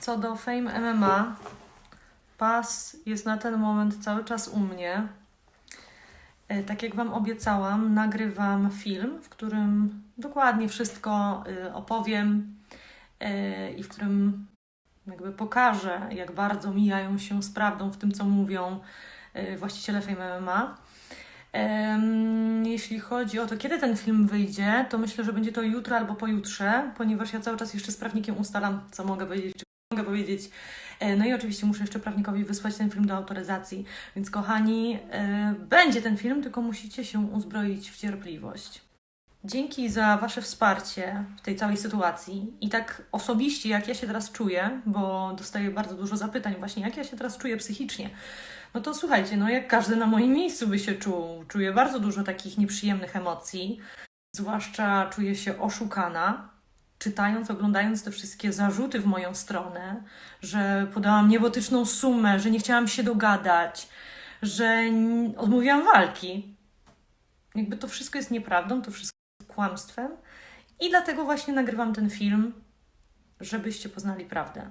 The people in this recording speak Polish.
Co do Fame MMA, pas jest na ten moment cały czas u mnie. E, Tak jak Wam obiecałam, nagrywam film, w którym dokładnie wszystko y, opowiem e, i w którym jakby pokażę, jak bardzo mijają się z prawdą w tym, co mówią e, właściciele Fame MMA. Jeśli chodzi o to, kiedy ten film wyjdzie, to myślę, że będzie to jutro albo pojutrze, ponieważ ja cały czas jeszcze z prawnikiem ustalam, co mogę powiedzieć, mogę powiedzieć. E, No i oczywiście muszę jeszcze prawnikowi wysłać ten film do autoryzacji. Więc kochani, e, będzie ten film, tylko musicie się uzbroić w cierpliwość. Dzięki za Wasze wsparcie w tej całej sytuacji i tak osobiście, jak ja się teraz czuję, bo dostaję bardzo dużo zapytań, właśnie jak ja się teraz czuję psychicznie. No to słuchajcie, no jak każdy na moim miejscu by się czuł, czuję bardzo dużo takich nieprzyjemnych emocji, zwłaszcza czuję się oszukana, czytając, oglądając te wszystkie zarzuty w moją stronę, że podałam niebotyczną sumę, że nie chciałam się dogadać, że odmówiłam walki. Jakby to wszystko jest nieprawdą, to wszystko jest kłamstwem i dlatego właśnie nagrywam ten film, żebyście poznali prawdę.